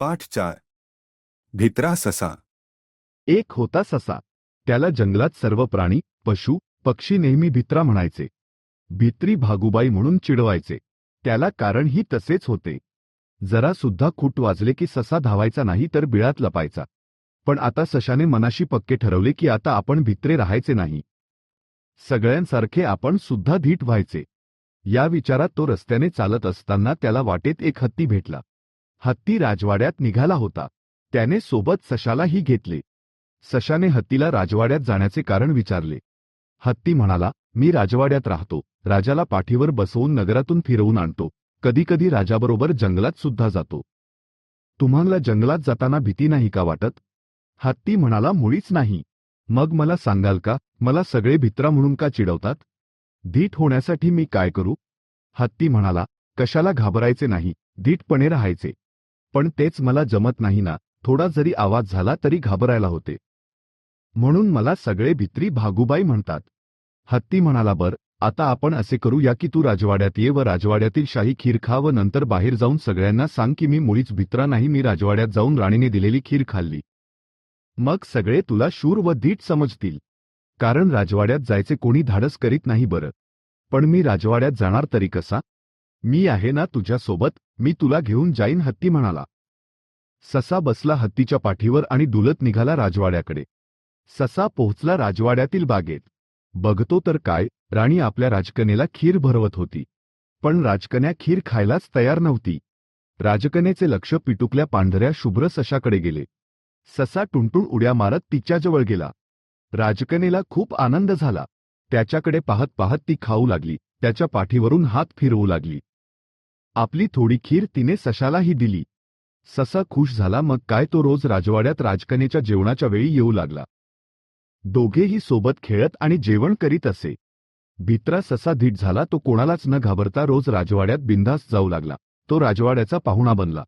पाठ चार. भित्रा ससा. एक होता ससा. त्याला जंगलात सर्व प्राणी पशु पक्षी नेहमी भित्रा म्हणायचे. भित्री भागुबाई म्हणून चिडवायचे. त्याला कारणही तसेच होते. जरा सुद्धा खूट वाजले की ससा धावायचा नाही तर बिळात लपायचा. पण आता सशाने मनाशी पक्के ठरवले की आता आपण भित्रे राहायचे नाही. सगळ्यांसारखे आपण सुद्धा धीट व्हायचे. या विचारात तो रस्त्याने चालत असताना त्याला वाटेत एक हत्ती भेटला. हत्ती राजवाड्यात निघाला होता. त्याने सोबत सशालाही घेतले. सशाने हत्तीला राजवाड्यात जाण्याचे कारण विचारले. हत्ती म्हणाला मी राजवाड्यात राहतो. राजाला पाठीवर बसवून नगरातून फिरवून आणतो. कधीकधी राजाबरोबर जंगलात सुद्धा जातो. तुम्हाला जंगलात जाताना भीती नाही का वाटत? हत्ती म्हणाला मुळीच नाही. मग मला सांगाल का? मला सगळे भित्रा म्हणून का चिडवतात? धीट होण्यासाठी मी काय करू? हत्ती म्हणाला कशाला घाबरायचे नाही. धीटपणे राहायचे. पण तेच मला जमत नाही ना. थोडा जरी आवाज झाला तरी घाबरायला होते. म्हणून मला सगळे भित्री भागुबाई म्हणतात. हत्ती म्हणाला बर आता आपण असे करूया की तू राजवाड्यात ये व राजवाड्यातील शाही खीर खा व नंतर बाहेर जाऊन सगळ्यांना सांग की मी मुळीच भित्रा नाही मी राजवाड्यात जाऊन राणीने दिलेली खीर खाल्ली. मग सगळे तुला शूर व धीट समजतील. कारण राजवाड्यात जायचे कोणी धाडस करीत नाही बरं. पण मी राजवाड्यात जाणार तरी कसा? मी आहे ना तुझ्यासोबत मी तुला घेऊन जाईन हत्ती म्हणाला. ससा बसला हत्तीच्या पाठीवर आणि डुलत निघाला राजवाड्याकडे. ससा पोहोचला राजवाड्यातील बागेत. बघतो तर काय राणी आपल्या राजकनेला खीर भरवत होती. पण राजकन्या खीर खायलाच तयार नव्हती. राजकन्याचे लक्ष पिटुकल्या पांढऱ्या शुभ्र सशाकडे गेले. ससा टुणटुण उड्या मारत तिच्याजवळ गेला. राजकनेला खूप आनंद झाला. त्याच्याकडे पाहत पाहत ती खाऊ लागली त्याच्या पाठीवरून हात फिरवू लागली. आपली थोडी खीर तिने सशालाही दिली. ससा खुश झाला मग काय तो रोज राजवाड्यात राजकनेच्या जेवणाच्या वेळी येऊ लागला. दोघेही सोबत खेळत आणि जेवण करीत असे. भित्रा ससा धीट झाला तो कोणालाच न घाबरता रोज राजवाड्यात बिंदास जाऊ लागला. तो राजवाड्याचा पाहुणा बनला.